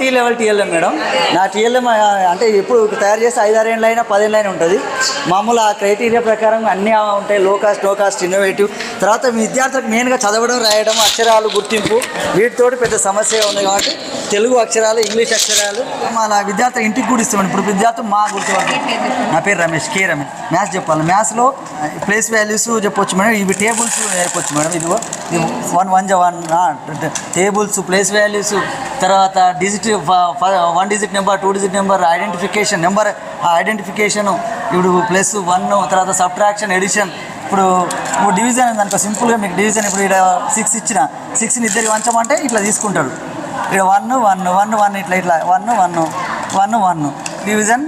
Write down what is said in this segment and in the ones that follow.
T level TLM madam. నా TLM అంటే ఎప్పుడు తయారు చేస్తే ఐదారు ఏళ్ళు అయినా పదేళ్ళు అయినా ఉంటుంది. మామూలు ఆ క్రైటీరియా ప్రకారం అన్నీ ఉంటాయి. లో కాస్ట్లో కాస్ట్ ఇన్నోవేటివ్ తర్వాత విద్యార్థులకు మెయిన్గా చదవడం రాయడం అక్షరాలు గుర్తింపు వీటితోటి పెద్ద సమస్య ఉంది కాబట్టి తెలుగు అక్షరాలు ఇంగ్లీష్ అక్షరాలు మన విద్యార్థులు ఇంటికి కూడా ఇస్తాం. ఇప్పుడు విద్యార్థులు మా గుర్తుపడతారు. నా పేరు రమేష్ కే రమేష్. మ్యాథ్స్ చెప్పాలి. మ్యాథ్స్లో ప్లేస్ వాల్యూస్ చెప్పొచ్చు మేడం. ఇవి టేబుల్స్ నేర్పొచ్చు మేడం. ఇదిగో ఇది వన్ వన్ జ వన్ టేబుల్స్ ప్లేస్ వాల్యూస్ తర్వాత digit one digit number two digit number identification number ఆ ఐడెంటిఫికేషన్ ఇప్పుడు ప్లస్ వన్ తర్వాత సబ్ట్రాక్షన్ ఎడిషన్ ఇప్పుడు ఇప్పుడు డివిజన్ ఉందనుకో సింపుల్గా మీకు డివిజన్ ఇప్పుడు ఇక్కడ సిక్స్ ఇచ్చిన. సిక్స్ని ఇద్దరికి వంచమంటే ఇట్లా తీసుకుంటాడు ఇక్కడ వన్ వన్ వన్ వన్ ఇట్లా ఇట్లా. One one one one division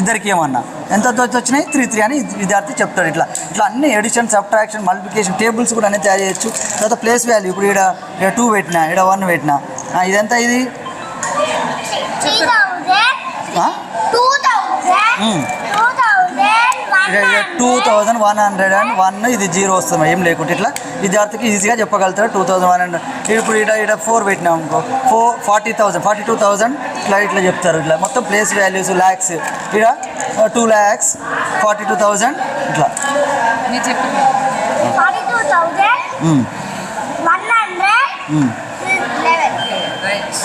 ఇద్దరికి ఏమన్నా. ఎంత వచ్చినాయి? త్రీ త్రీ అని విద్యార్థి చెప్తాడు ఇట్లా. ఇట్లా అన్ని ఎడిషన్ సబ్ట్రాక్షన్ మల్టిప్లికేషన్ టేబుల్స్ కూడా అన్ని తయారు చేయొచ్చు. తర్వాత ప్లేస్ వాల్యూ ఇప్పుడు ఇక్కడ ఇక్కడ టూ పెట్టినా ఇక్కడ వన్ పెట్టినా. ఇదంతా ఇది? Two. Thousand one hundred and one ఇది జీరో వస్తుంది ఏం లేకుంటే ఇట్లా. విద్యార్థికి ఈజీగా చెప్పగలుగుతారు టూ థౌజండ్ వన్ హండ్రెడ్ ఇప్పుడు ఇక్కడ ఇక్కడ ఫోర్ పెట్టినాం అనుకో. Four forty thousand forty two thousand ఇట్లా ఇట్లా చెప్తారు ఇట్లా. మొత్తం ప్లేస్ వాల్యూస్ ల్యాక్స్ ఇక్కడ two lakhs forty two thousand ఇట్లా.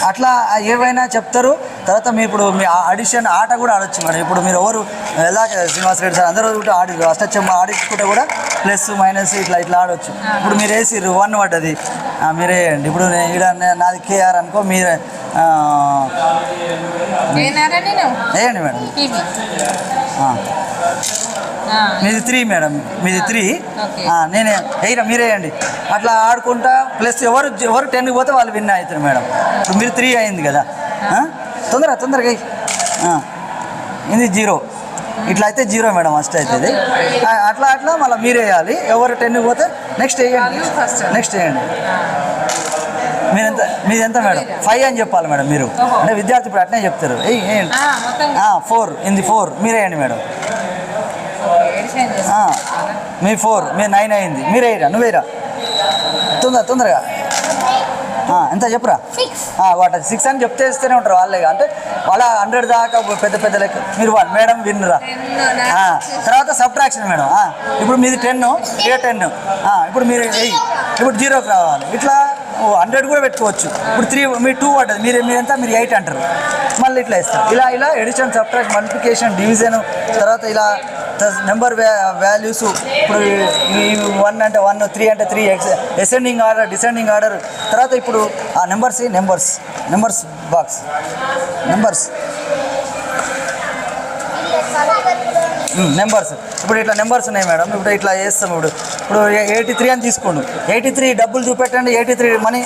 అట్లా ఏవైనా చెప్తారు. తర్వాత మీరు ఇప్పుడు మీ ఆడిషన్ ఆట కూడా ఆడొచ్చు మేడం ఇప్పుడు మీరు ఎవరు ఎలా శ్రీనివాస్ రెడ్డి సార్ అందరూ కూడా ఆడి అష్టచ్చమ్మ ఆడించుకుంటే కూడా ప్లస్ మైనస్ ఇట్లా ఇట్లా ఆడొచ్చు. ఇప్పుడు మీరు వేసిర్రు వన్ పడ్డది మీరే ఇప్పుడు నే- నాది కేఆర్ అనుకో మీరే వేయండి మేడం. మీది త్రీ మేడం మీది త్రీ. నేనే. వేయరా మీరే వేయండి. అట్లా ఆడుకుంటా ప్లస్ ఎవరు ఎవరు టెన్కి పోతే వాళ్ళు విన్ అవుతారు మేడం మీరు త్రీ అయింది కదా? తొందరగా తొందరగా. ఇది జీరో ఇట్లా అయితే జీరో మేడం ఫస్ట్ అవుతుంది అట్లా అట్లా మళ్ళీ మీరు వేయాలి. ఎవరు టెన్కి పోతే నెక్స్ట్ వేయండి. నెక్స్ట్ వేయండి. మీరు ఎంత మీది ఎంత మేడం ఫైవ్ అని చెప్పాలి మేడం మీరు. అంటే విద్యార్థి ఇప్పుడు అట్నే చెప్తారు. ఫోర్ ఇంది ఫోర్ మీరు వేయండి మేడం మీ ఫోర్ మీ నైన్ అయింది. మీరేరా నువ్వేరా తొందర తొందరగా. ఎంత చెప్పురా? Six. వాట సిక్స్ అని చెప్తే ఇస్తూనే ఉంటారు వాళ్ళే అంటే వాళ్ళ హండ్రెడ్ దాకా పెద్ద పెద్ద లెక్క. మీరు వన్ మేడం విన్నరా? తర్వాత సబ్ట్రాక్షన్ మేడం. ఇప్పుడు మీది టెన్ ఏ టెన్ ఇప్పుడు మీరు ఇప్పుడు జీరోకి రావాలి. ఇట్లా హండ్రెడ్ కూడా పెట్టుకోవచ్చు. ఇప్పుడు త్రీ మీ టూ పడ్డది. మీరు మీరంతా మీరు ఎయిట్ అంటారు. మళ్ళీ ఇట్లా ఇస్తారు. ఇలా ఇలా ఎడిషన్ సబ్ట్రాక్ట్ మల్టిప్లికేషన్ డివిజన్ తర్వాత ఇలా నెంబర్ వాల్యూస్ ఇప్పుడు వన్ అంటే వన్ త్రీ అంటే three X ascending order descending order తర్వాత ఇప్పుడు ఆ numbers numbers numbers box numbers numbers. ఇప్పుడు ఇట్లా నెంబర్స్ ఉన్నాయి మేడం. ఇప్పుడు ఇట్లా చేస్తాం ఇప్పుడు. ఇప్పుడు ఎయిటీ త్రీ అని తీసుకోండి. ఎయిటీ త్రీ డబ్బులు చూపెట్టండి eighty three money.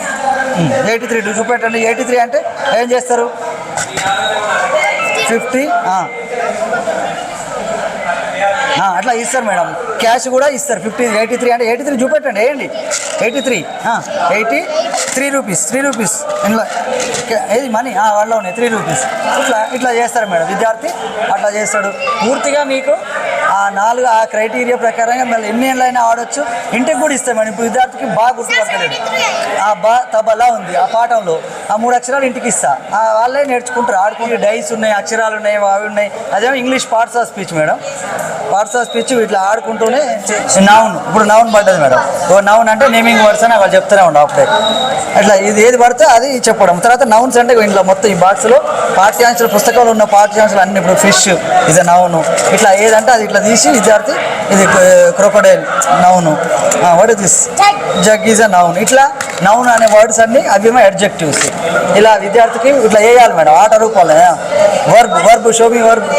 Eighty three చూపెట్టండి. ఎయిటీ త్రీ అంటే ఏం చేస్తారు? ఫిఫ్టీ అట్లా ఇస్తారు మేడం. క్యాష్ కూడా ఇస్తారు. ఫిఫ్టీ ఎయిటీ త్రీ అంటే ఎయిటీ త్రీ చూపెట్టండి వేయండి. Eighty three eighty three rupees three rupees. ఇంట్లో ఏది మనీ? వాళ్ళ ఉన్నాయి త్రీ రూపీస్. ఇట్లా ఇట్లా చేస్తారు మేడం విద్యార్థి అట్లా చేస్తాడు. పూర్తిగా మీకు ఆ నాలుగు ఆ క్రైటీరియా ప్రకారంగా మళ్ళీ ఎన్ని ఏళ్ళైనా ఆడొచ్చు. ఇంటికి కూడా ఇస్తాం మేడం ఇప్పుడు విద్యార్థికి బాగా గుర్తుపట్టలేదు ఆ బా తబలా ఉంది ఆ పాఠంలో. ఆ మూడు అక్షరాలు ఇంటికి ఇస్తా. ఆ వాళ్ళే నేర్చుకుంటారు. ఆడుకుంటే డైస్ ఉన్నాయి అక్షరాలు ఉన్నాయి అవి ఉన్నాయి. అదేమో English parts of speech madam. Parts of speech ఇట్లా ఆడుకుంటూనే నౌన్. ఇప్పుడు నౌన్ పడ్డది మేడం. ఓ నౌన్ అంటే నేమింగ్ వర్డ్స్ అని వాళ్ళు చెప్తూనే ఉండే అప్పుడే. అట్లా ఇది ఏది పడితే అది చెప్పడం. తర్వాత నౌన్స్ అంటే ఇంట్లో మొత్తం ఈ బాక్స్లో పాఠ్యాంశాలు పుస్తకాలు ఉన్న పాఠ్యాంశాలు అన్ని ఇప్పుడు ఫిష్ ఇస్ అ నౌను. ఇట్లా ఏదంటే అది ఇట్లా తీసి విద్యార్థి ఇది crocodile noun. What is this jug is a noun ఇట్లా నౌన్ అనే వర్డ్స్ అన్ని అవేమో అడ్జెక్టివ్స్ ఇలా విద్యార్థికి ఇట్లా వేయాలి మేడం ఆట రూపంలో వర్బ్ వర్బ్ షోమి వర్బ్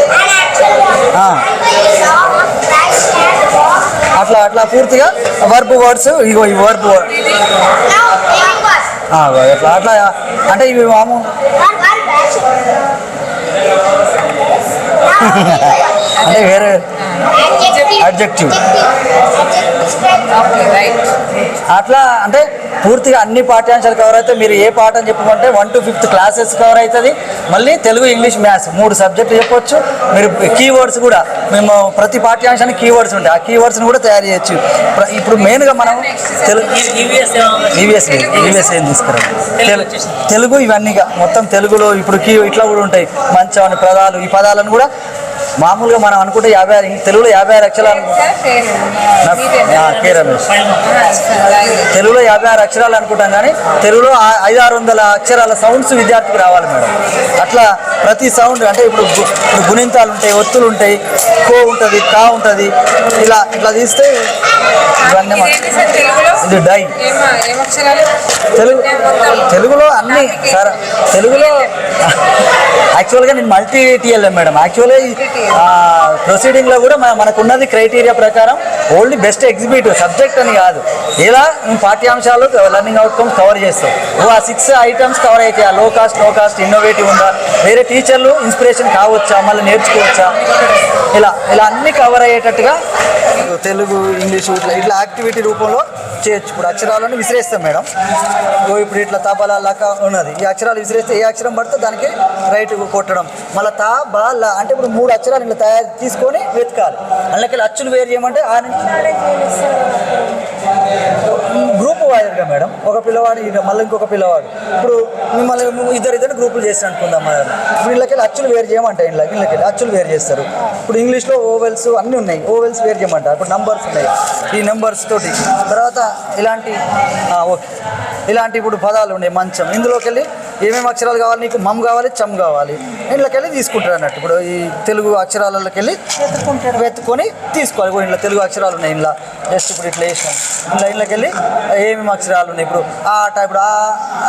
అట్లా అట్లా పూర్తిగా వర్బ్ వర్డ్స్ ఇగో ఈ వర్బ్ అట్లా అట్లా అంటే ఇవి మాము అంటే వేరే Adjective. అట్లా అంటే పూర్తిగా అన్ని పాఠ్యాంశాలు కవర్ అయితే మీరు ఏ పాఠం చెప్పమంటే one to fifth classes cover అవుతుంది. మళ్ళీ తెలుగు ఇంగ్లీష్ మ్యాథ్స్ మూడు సబ్జెక్టులు చెప్పొచ్చు. మీరు కీవర్డ్స్ కూడా మేము ప్రతి పాఠ్యాంశానికి కీవర్డ్స్ ఉంటాయి. ఆ కీవర్డ్స్ని కూడా తయారు చేయొచ్చు. ఇప్పుడు మెయిన్గా మనం తెలుగు ఈవీఎస్ ఈవీఎస్ ఏం? తీసుకురా తెలుగు ఇవన్నీగా. మొత్తం తెలుగులో ఇప్పుడు కీ ఇట్లా కూడా ఉంటాయి. మంచం అని పదాలు ఈ పదాలను కూడా మామూలుగా మనం అనుకుంటే యాభై ఆరు తెలుగులో యాభై ఆరు అక్షరాలు కే రమేష్. తెలుగులో యాభై ఆరు అక్షరాలు అనుకుంటాం కానీ తెలుగులో ఐదు ఆరు వందల అక్షరాల సౌండ్స్ విద్యార్థికి రావాలి మేడం. అట్లా ప్రతి సౌండ్ అంటే ఇప్పుడు గుణింతాలు ఉంటాయి ఒత్తులు ఉంటాయి కో ఉంటుంది కా ఉంటుంది ఇలా ఇట్లా తీస్తే ఇవన్నీ ఇది డై. తెలుగు తెలుగులో అన్ని సార్ తెలుగులో యాక్చువల్గా నేను మల్టీ టీఎల్ఎం మేడం. యాక్చువల్గా ప్రొసీడింగ్లో కూడా మన- మనకున్నది క్రైటీరియా ప్రకారం ఓన్లీ బెస్ట్ ఎగ్జిక్యూటివ్ సబ్జెక్ట్ అని కాదు. ఇలా పాఠ్యాంశాలు లర్నింగ్ అవుట్కమ్స్ కవర్ చేస్తావు. నువ్వు ఆ సిక్స్ ఐటమ్స్ కవర్ అయితే లో కాస్ట్లో కాస్ట్ ఇన్నోవేటివ్ ఉందా? వేరే టీచర్లు ఇన్స్పిరేషన్ కావచ్చా? మళ్ళీ నేర్చుకోవచ్చా? ఇలా ఇలా అన్ని కవర్ అయ్యేటట్టుగా తెలుగు ఇంగ్లీష్ ఇట్లా ఇట్లా యాక్టివిటీ రూపంలో చేయొచ్చు. ఇప్పుడు అక్షరాలను విసిరేస్తాం మేడం. ఓ ఇప్పుడు ఇట్లా తబలా లక ఉన్నది. ఈ అక్షరాలు విసిరేస్తే ఏ అక్షరం పడితే దానికి రైట్ కొట్టడం. మళ్ళీ తా బా ల అంటే ఇప్పుడు మూడు అక్షరాలు ఇట్లా తయారు తీసుకొని వెతకాలి. అందులోకి అచ్చులు వేరు చేయమంటే ఆ నుంచి గ్రూప్ వాయిదా మేడం. ఒక పిల్లవాడు మళ్ళీ ఇంకొక పిల్లవాడు. ఇప్పుడు మిమ్మల్ని ఇద్దరు ఇద్దరు గ్రూపులు చేసి అనుకుందాం మేడం. ఇప్పుడు వీళ్ళకి అచ్చులు వేరు చేయమంటాయి ఇలా వీళ్ళకి అచ్చులు వేరు చేస్తారు. ఇప్పుడు ఇంగ్లీష్లో ఓవెల్స్ అన్నీ ఉన్నాయి. ఓవెల్స్ వేరు చేయమంటారు ఇప్పుడు నంబర్స్ ఉన్నాయి. ఈ నెంబర్స్ తోటి. తర్వాత ఇలాంటి ఓకే. ఇలాంటి ఇప్పుడు పదాలు ఉన్నాయి మంచం. ఇందులోకి వెళ్ళి ఏమేమి అక్షరాలు కావాలి? నీకు మమ్ కావాలి చమ్ కావాలి. ఇంట్లోకి వెళ్ళి తీసుకుంటారు అన్నట్టు. ఇప్పుడు ఈ తెలుగు అక్షరాలలోకి వెళ్ళి వెతుక్కొని తీసుకోవాలి. ఇప్పుడు ఇంట్లో తెలుగు అక్షరాలు ఉన్నాయి ఇంట్లో జస్ట్ ఇప్పుడు ఇట్లా వేసినాం ఇంట్లో ఇంట్లోకి వెళ్ళి ఏమేమి అక్షరాలు ఉన్నాయి? ఇప్పుడు ఆట ఇప్పుడు ఆ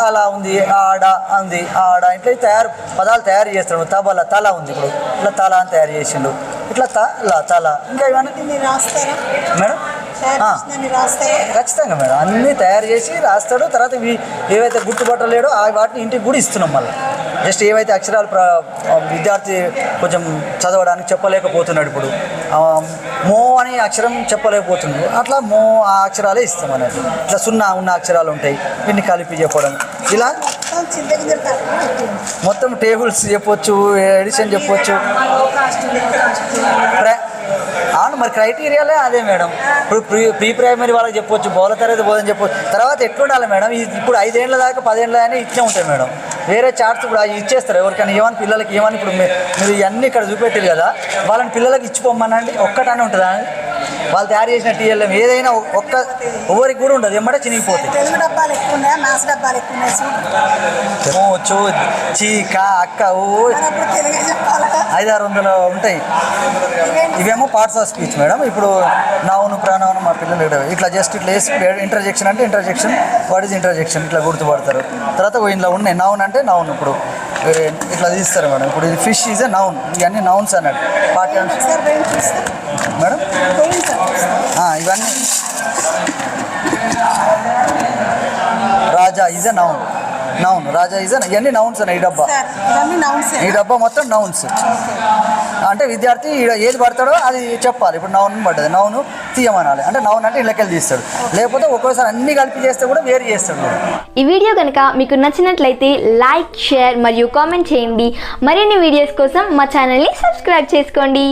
అలా ఉంది ఆడ ఉంది ఆడ. ఇట్లా తయారు పదాలు తయారు చేస్తాడు తబల తల ఉంది ఇప్పుడు. ఇట్లా తల అని తయారు చేసిండు. ఇట్లా తల తల. ఇంకా ఇవన్నీ మేడం? ఖచ్చితంగా మేడం. అన్నీ తయారు చేసి రాస్తాడు. తర్వాత ఏవైతే గుర్తుపట్టలేడో ఆ వాటిని ఇంటికి కూడా ఇస్తున్నాం మళ్ళీ. జస్ట్ ఏవైతే అక్షరాలు విద్యార్థి కొంచెం చదవడానికి చెప్పలేకపోతున్నాడు ఇప్పుడు. మో అనే అక్షరం చెప్పలేకపోతున్నాడు. అట్లా మో ఆ అక్షరాలే ఇస్తాం అన్నట్టు ఇట్లా సున్నా ఉన్న అక్షరాలు ఉంటాయి. వీటిని కలిపి చెప్పడం. ఇలా మొత్తం టేబుల్స్ చెప్పొచ్చు ఎడిషన్ చెప్పొచ్చు. ప్ర- మరి క్రైటీరియాలే అదే మేడం. ఇప్పుడు ప్రీ ప్రీ ప్రైమరీ వాళ్ళకి చెప్పొచ్చు బౌల తరగతి బోధన చెప్పొచ్చు. తర్వాత ఎట్లుండాలి మేడం? ఇప్పుడు ఐదేళ్ళ దాకా పదేళ్ళ దాకా ఇచ్చే ఉంటాయి మేడం. వేరే చార్ట్స్ ఇప్పుడు అవి ఇచ్చేస్తారు. ఎవరికైనా ఏమని పిల్లలకి ఏమని ఇప్పుడు మీరు ఇవన్నీ ఇక్కడ చూపెట్టారు కదా వాళ్ళని పిల్లలకి ఇచ్చిపోమ్మనండి ఒక్కటనే ఉంటుందా? వాళ్ళు తయారు చేసిన టీఎల్ఎం ఏదైనా ఒక్క ఎవరికి కూడా ఉండదు. ఎమ్మటే మో చో చీ కా అక్క ఓ మరి అప్పుడు తెలుగే చెప్పాలా? ఐదు ఆరు వందలు ఉంటాయి ఇవేమో పార్ట్స్ ఆఫ్ స్పీచ్ మేడం ఇప్పుడు నౌను ప్రాణవనం మా పిల్లలు ఇట్లా జస్ట్ ఇట్లా వేసి ఇంటర్జెక్షన్ అంటే ఇంటర్జెక్షన్ వాట్ ఈజ్ ఇంటర్జెక్షన్ ఇట్లా గుర్తుపడతారు. తర్వాత ఓ ఇందులో ఉన్నాయి. నౌన్ అంటే నౌన్ ఇప్పుడు. ఇట్లా తీస్తారు మేడం. ఇప్పుడు ఇది ఫిష్ ఈజ్ ఎ నౌన్ ఇవన్నీ నౌన్స్ పోయి చూస్తా మేడం? ఇవన్నీ Raja is a noun noun Raja is ఇవన్నీ నౌన్స్ అన్న ఈ డబ్బా. సార్ ఇవన్నీ నౌన్స్ ఈ డబ్బా మొత్తం నౌన్స్ అంటే విద్యార్థి ఈడ ఏది పడతాడో అది చెప్పాలి. ఇప్పుడు నౌన్ పడ్డది. నౌను తీయమనాలి. అంటే నౌన్ అంటే ఇళ్ళకెళ్ళి తీస్తాడు. లేకపోతే ఒక్కోసారి అన్ని కలిపి చేస్తే కూడా వేరు చేస్తాడు. ఈ వీడియో కనుక మీకు నచ్చినట్లయితే లైక్ షేర్ మరియు కామెంట్ చేయండి. మరిన్ని వీడియోస్ కోసం మా ఛానల్ని సబ్స్క్రైబ్ చేసుకోండి.